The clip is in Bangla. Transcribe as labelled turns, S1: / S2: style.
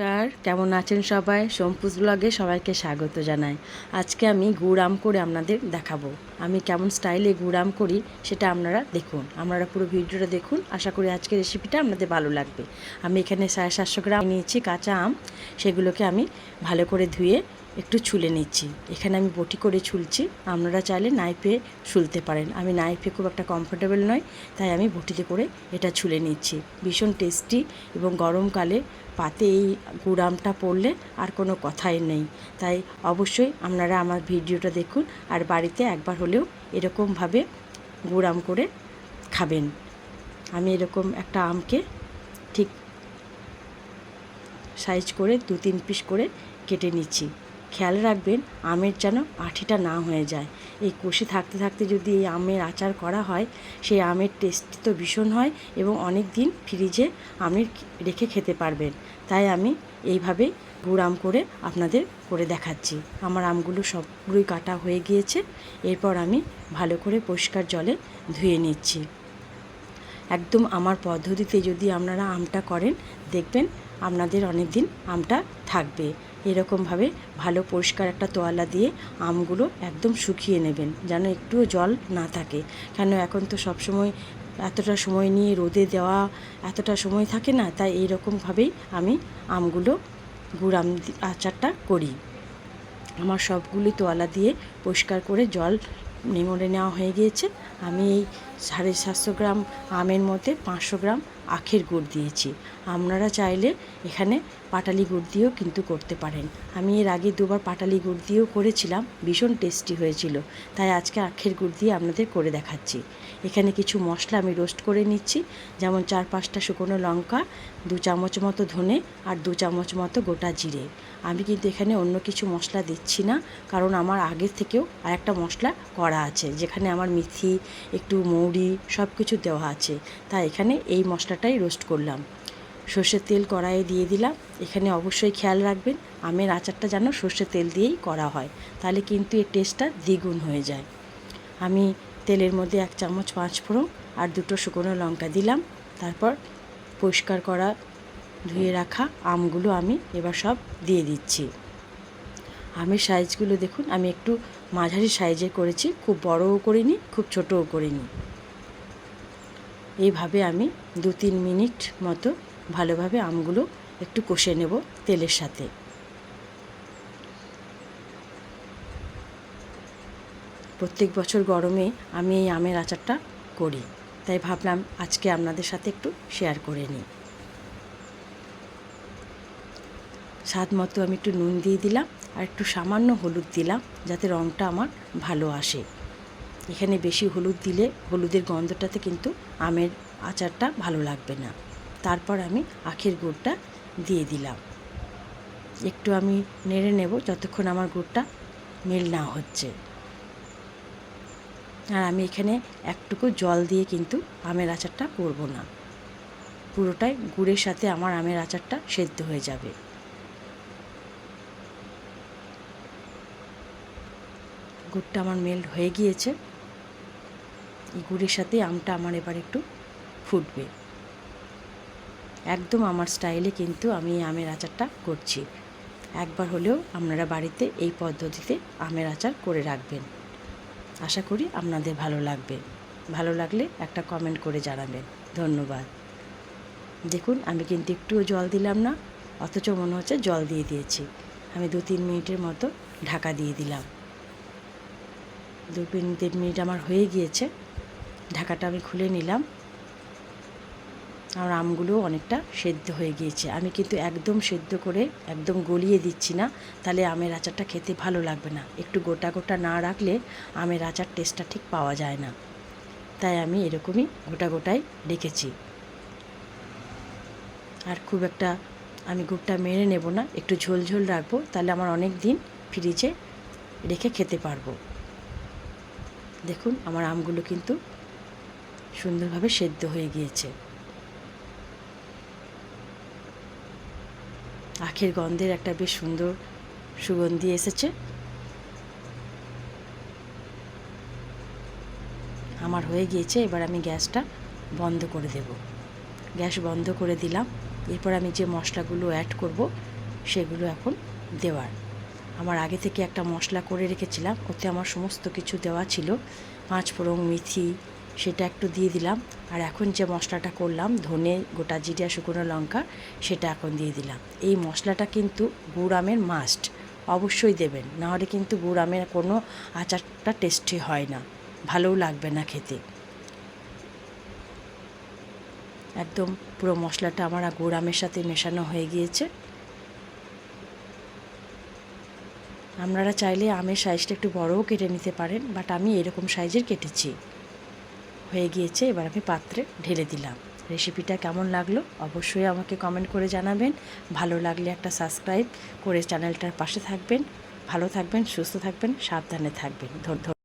S1: নমস্কার। কেমন আছেন সবাই? সম্পুজ ব্লগে সবাইকে স্বাগত জানাই। আজকে আমি গুড় আম করে আপনাদের দেখাবো। আমি কেমন স্টাইলে গুড় আম করি সেটা আপনারা দেখুন। আপনারা পুরো ভিডিওটা দেখুন। আশা করি আজকের রেসিপিটা আপনাদের ভালো লাগবে। আমি এখানে সাড়ে সাতশো গ্রাম নিয়েছি কাঁচা আম। সেগুলোকে আমি ভালো করে ধুয়ে একটু ছুলে নিচ্ছি। এখানে আমি বটি করে ছুলছি। আপনারা চাইলে নাইফে ছুলতে পারেন। আমি নাইফে খুব একটা কমফোর্টেবল নয় তাই আমি বটিতে করে এটা ছুলে নিচ্ছি। ভীষণ টেস্টি এবং গরমকালে পাতে এই গুড়ামটা পড়লে আর কোনো কথাই নেই। তাই অবশ্যই আপনারা আমার ভিডিওটা দেখুন আর বাড়িতে একবার হলেও এরকমভাবে গুড়াম করে খাবেন। আমি এরকম একটা আমকে ঠিক সাইজ করে দু তিন পিস করে কেটে নিচ্ছি। খেয়াল রাখবেন, আমের যেন আঠিটা না হয়ে যায়। এই কষি থাকতে থাকতে যদি এই আমের আচার করা হয়, সেই আমের টেস্ট তো ভীষণ হয় এবং অনেক দিন ফ্রিজে আমের রেখে খেতে পারবেন। তাই আমি এইভাবে গুড় আম করে আপনাদের করে দেখাচ্ছি। আমার আমগুলো সবগুলোই কাটা হয়ে গিয়েছে। এরপর আমি ভালো করে পরিষ্কার জলে ধুয়ে নিচ্ছি। একদম আমার পদ্ধতিতে যদি আপনারা আমটা করেন, দেখবেন আপনাদের অনেক দিন আমটা থাকবে। এরকমভাবে ভালো পরিষ্কার একটা তোয়ালা দিয়ে আমগুলো একদম শুকিয়ে নেবেন, যেন একটুও জল না থাকে। কেন এখন তো সবসময় এতটা সময় নিয়ে রোদে দেওয়া এতটা সময় থাকে না, তাই এইরকমভাবেই আমি আমগুলো গুড় আম আচারটা করি। আমার সবগুলি তোয়ালা দিয়ে পরিষ্কার করে জল নিমড়ে নেওয়া হয়ে গিয়েছে। আমি এই সাড়ে সাতশো গ্রাম আমের মধ্যে পাঁচশো গ্রাম আখের গুড় দিয়েছি। আপনারা চাইলে এখানে পাটালি গুড় দিয়েও কিন্তু করতে পারেন। আমি এর আগে দুবার পাটালি গুড় দিয়েও করেছিলাম, ভীষণ টেস্টি হয়েছিল। তাই আজকে আখের গুড় দিয়ে আপনাদের করে দেখাচ্ছি। এখানে কিছু মশলা আমি রোস্ট করে নিচ্ছি, যেমন চার পাঁচটা শুকনো লঙ্কা, দু চামচ মতো ধনে আর দু চামচ মতো গোটা জিরে। আমি কিন্তু এখানে অন্য কিছু মশলা দিচ্ছি না, কারণ আমার আগের থেকেও আর একটা মশলা করা আছে, যেখানে আমার মেথি, একটু মৌরি সব কিছু দেওয়া আছে। তাই এখানে এই মশলাটাই রোস্ট করলাম। সর্ষের তেল কড়াইয়ে দিয়ে দিলাম। এখানে অবশ্যই খেয়াল রাখবেন, আমের আচারটা যেন সর্ষের তেল দিয়েই করা হয়, তাহলে কিন্তু এর টেস্টটা দ্বিগুণ হয়ে যায়। আমি তেলের মধ্যে এক চামচ পাঁচ ফোড়ন আর দুটো শুকনো লঙ্কা দিলাম। তারপর পরিষ্কার করা, ধুয়ে রাখা আমগুলো আমি এবার সব দিয়ে দিচ্ছি। আমের সাইজগুলো দেখুন, আমি একটু মাঝারি সাইজে করেছি, খুব বড়ও করিনি, খুব ছোটও করিনি। এইভাবে আমি দু তিন মিনিট মতো ভালোভাবে আমগুলো একটু কষে নেব তেলের সাথে। প্রত্যেক বছর গরমে আমি এই আমের আচারটা করি, তাই ভাবলাম আজকে আপনাদের সাথে একটু শেয়ার করে নিই। স্বাদ মতো আমি একটু নুন দিয়ে দিলাম আর একটু সামান্য হলুদ দিলাম, যাতে রঙটা আমার ভালো আসে। এখানে বেশি হলুদ দিলে হলুদের গন্ধটাতে কিন্তু আমের আচারটা ভালো লাগবে না। তারপর আমি আখের গুড়টা দিয়ে দিলাম। একটু আমি নেড়ে নেব যতক্ষণ আমার গুড়টা মেল না হচ্ছে। আর আমি এখানে একটুকু জল দিয়ে কিন্তু আমের আচারটা করব না। পুরোটাই গুড়ের সাথে আমার আমের আচারটা সেদ্ধ হয়ে যাবে। গুড়টা আমার মেল্ট হয়ে গিয়েছে। গুড়ের সাথে আমটা আমার এবার একটু ফুটবে। একদম আমার স্টাইলে কিন্তু আমি আমের আচারটা করছি। একবার হলেও আপনারা বাড়িতে এই পদ্ধতিতে আমের আচার করে রাখবেন। আশা করি আপনাদের ভালো লাগবে। ভালো লাগলে একটা কমেন্ট করে জানাবেন। ধন্যবাদ। দেখুন, আমি কিন্তু একটুও জল দিলাম না, অথচ মনে হচ্ছে জল দিয়ে দিয়েছি। আমি দু তিন মিনিটের মতো ঢাকা দিয়ে দিলাম। দু তিন মিনিট আমার হয়ে গিয়েছে। ঢাকাটা আমি খুলে নিলাম। আর আমগুলো অনেকটা সেদ্ধ হয়ে গিয়েছে। আমি কিন্তু একদম সেদ্ধ করে একদম গলিয়ে দিচ্ছি না। তাহলে আমের আচারটা খেতে ভালো লাগবে না। একটু গোটা গোটা না রাখলে আমের আচার টেস্টটা ঠিক পাওয়া যায় না। তাই আমি এরকমই গোটা গোটাই রেখেছি। আর খুব একটা আমি গুড়টা মেরে নেব না। একটু ঝোল ঝোল রাখব। তাহলে আমার অনেক দিন ফ্রিজে রেখে খেতে পারব। দেখুন, আমার আমগুলো কিন্তু সুন্দরভাবে সেদ্ধ হয়ে গিয়েছে। আখের গন্ধের একটা বেশ সুন্দর সুগন্ধি এসেছে। আমার হয়ে গিয়েছে, এবার আমি গ্যাসটা বন্ধ করে দেব। গ্যাস বন্ধ করে দিলাম। এরপর আমি যে মশলাগুলো অ্যাড করব, সেগুলো এখন দেওয়ার। আমার আগে থেকে একটা মশলা করে রেখেছিলাম, ওতে আমার সমস্ত কিছু দেওয়া ছিল। পাঁচ ফোড়ন মেথি সেটা একটু দিয়ে দিলাম। আর এখন যে মশলাটা করলাম, ধনে, গোটা জিরা শুকনো লঙ্কা, সেটা এখন দিয়ে দিলাম। এই মশলাটা কিন্তু গুড় আমের মাস্ট অবশ্যই দেবেন। নাহলে কিন্তু গুড় আমের কোনো আচারটা টেস্টি হয় না, ভালোও লাগবে না খেতে। একদম পুরো মশলাটা আমার গুড় আমের সাথে মেশানো হয়ে গিয়েছে। আপনারা চাইলে আমের সাইজটা একটু বড়ও কেটে নিতে পারেন বাট আমি এরকম সাইজের কেটেছি। হয়ে গিয়েছে, এবার আমি পাত্রে ঢেলে দিলাম। রেসিপিটা কেমন লাগল অবশ্যই আমাকে কমেন্ট করে জানাবেন। ভালো লাগলে একটা সাবস্ক্রাইব করে চ্যানেলটার পাশে থাকবেন। ভালো থাকবেন, সুস্থ থাকবেন, সাবধানে থাকবেন। ধন্যবাদ।